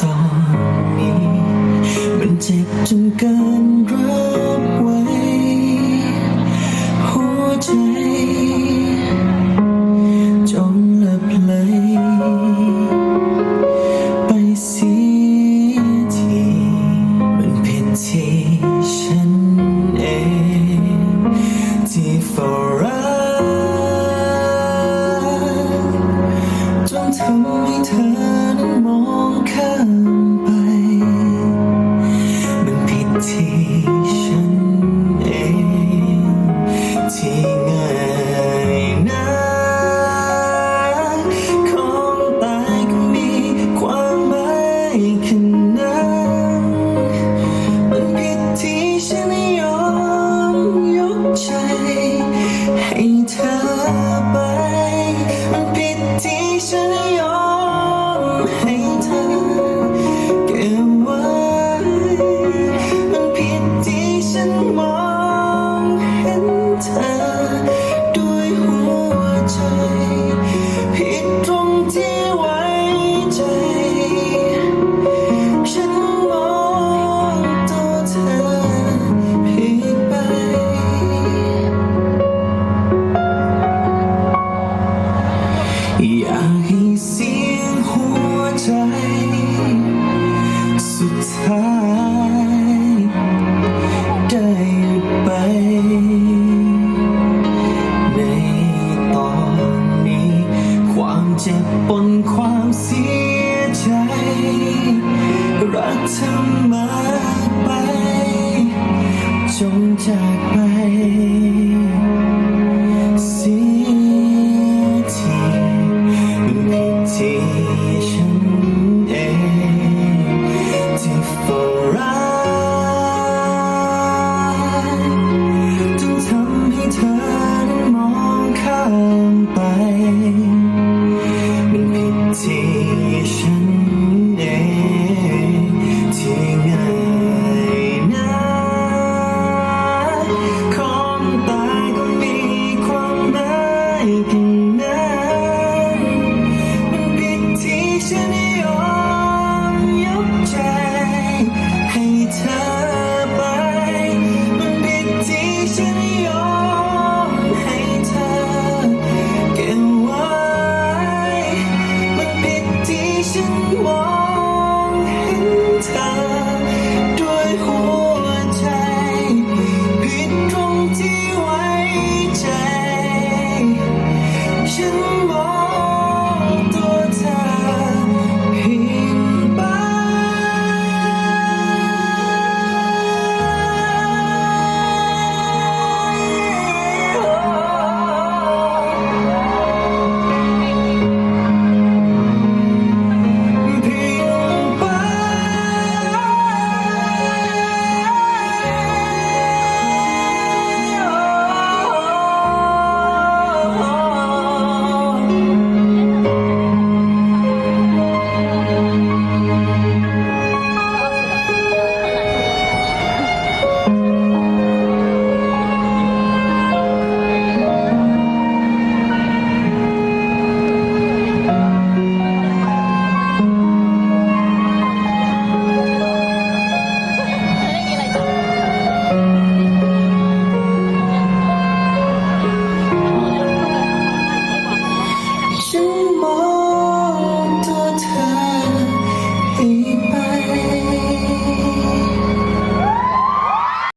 ตอนนี้ มันเจ็บจนเกินรับไว้ หัวใจ Station, จ็บปนความเสียใจ รักเธอมาไป จงจากไป 我